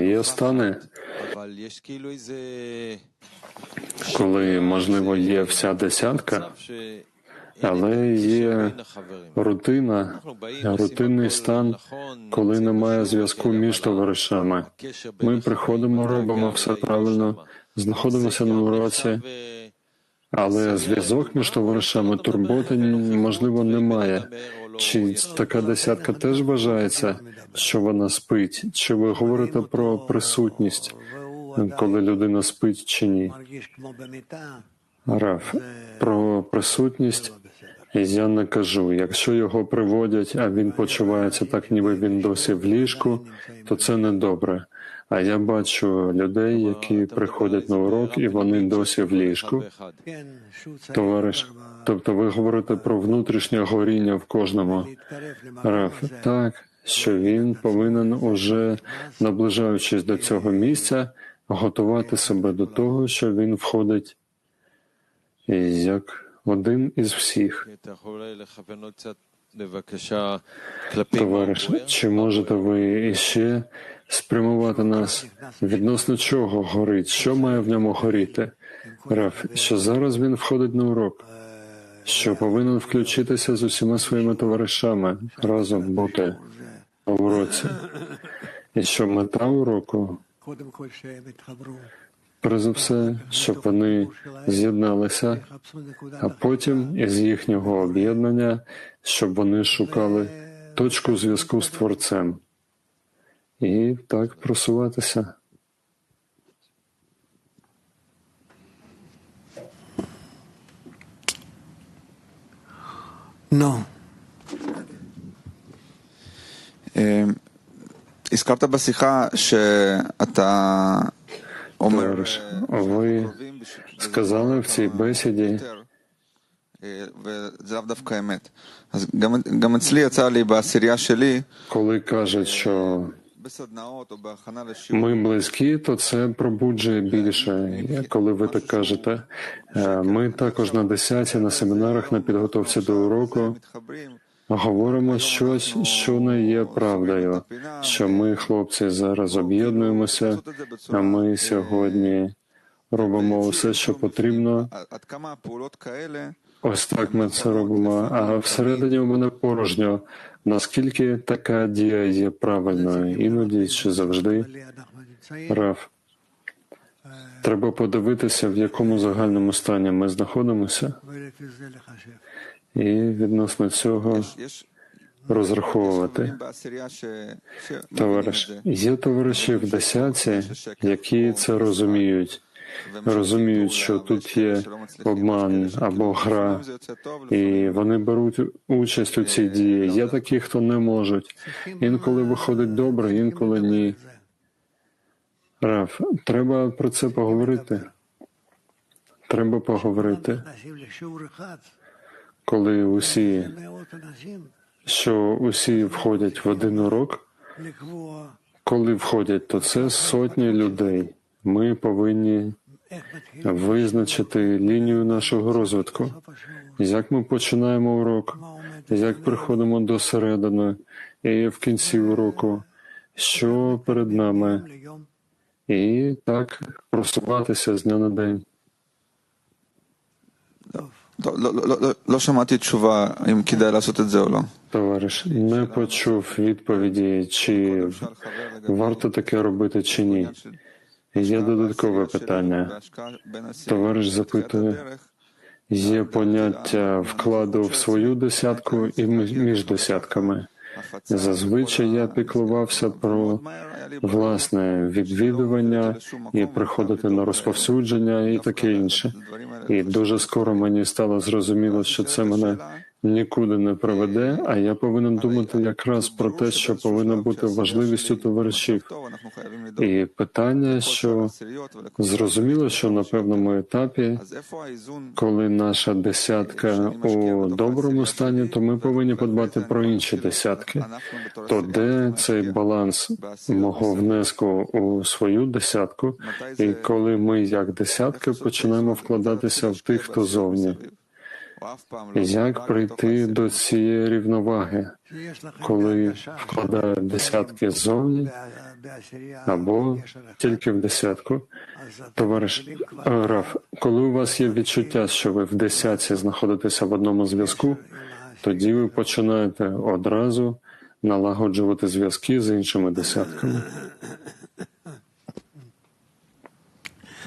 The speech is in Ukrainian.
Є стани, коли, можливо, є вся десятка, але є рутина, е, рутинний стан, коли немає зв'язку між товаришами. Ми приходимо, робимо все правильно, знаходимося на уроці але зв'язок між товаришами турботи можливо немає. Чи така десятка теж вважається, що вона спить? Чи ви говорите про присутність, коли людина спить чи ні? Раф, про присутність і Я не кажу, якщо його приводять, а він почувається так, ніби він досі в ліжку, то це не добре. А я бачу людей, які приходять на урок, і вони досі в ліжку. Товариш, тобто ви говорите про внутрішнє горіння в кожному Раф, так, що він повинен уже наближаючись до цього місця, готувати себе до того, що він входить І як один із всіх. Товариш, чи можете ви ще спрямувати нас відносно чого горить? Що має в ньому горіти? Раф, що зараз він входить на урок, що повинен включитися з усіма своїми товаришами разом бути на уроці, і що мета уроку קודם כל שהם יתחברו, перш за все, щоб вони з'єдналися, יחפשו נקודה а потім із їхнього об'єднання, щоб вони шукали точку зв'язку з Творцем і так просуватися. נו, אה, הזכרת בשיחה שאתה Омерш, ви сказали в цій бесіді. Коли кажуть, що ми близькі, то це пробуджує більше. Коли ви так кажете, е, ми також на десяті, на семінарах, на підготовці до уроку говоримо щось, що не є правдою. Що ми, хлопці, зараз об'єднуємося, а ми сьогодні робимо все, що потрібно. Ось так ми це робимо. А всередині у мене порожньо. Наскільки така дія є правильною? Іноді чи завжди Раф, Треба подивитися, в якому загальному стані ми знаходимося, і відносно цього розраховувати. Товариш, є товариші в десятці, які це розуміють. Розуміють, що тут є обман або гра, і вони беруть участь у цій дії. Є такі, хто не можуть. Інколи виходить добре, інколи ні. Раф, треба про це поговорити. Треба поговорити коли усі, що усі входять в один урок, коли входять, то це сотні людей. Ми повинні визначити лінію нашого розвитку, як ми починаємо урок, як приходимо до середини і в кінці уроку, що перед нами, і так просуватися з дня на день. לא, לא, לא, לא, לא שמעתי תשובה אם כדאי לעשות את זה או לא. Товариш, не почув відповіді, чи שאל חבר לגבי варто таке робити чи ні. עניין של Є השקעה додаткове בעשירייה питання. שלנו והשקעה בין עשיריות Товариш בתחילת запитує, הדרך. Є поняття вкладу в свою десятку і між між десятками. Зазвичай я піклувався про власне відвідування і приходити на розповсюдження і таке інше. І дуже скоро мені стало зрозуміло, що це мене нікуди не приведе. А я повинен думати якраз про те, що повинна бути важливістю товаришів. І питання, що зрозуміло, що на певному етапі, коли наша десятка у доброму стані, то ми повинні подбати про інші десятки. То де цей баланс мого внеску у свою десятку, і коли ми як десятки починаємо вкладатися в тих, хто зовні як прийти до цієї рівноваги, коли вкладають десятки ззовні або тільки в десятку. Товариш е, Раф, коли у вас є відчуття, що ви в десятці знаходитеся в одному зв'язку, тоді ви починаєте одразу налагоджувати зв'язки з іншими десятками.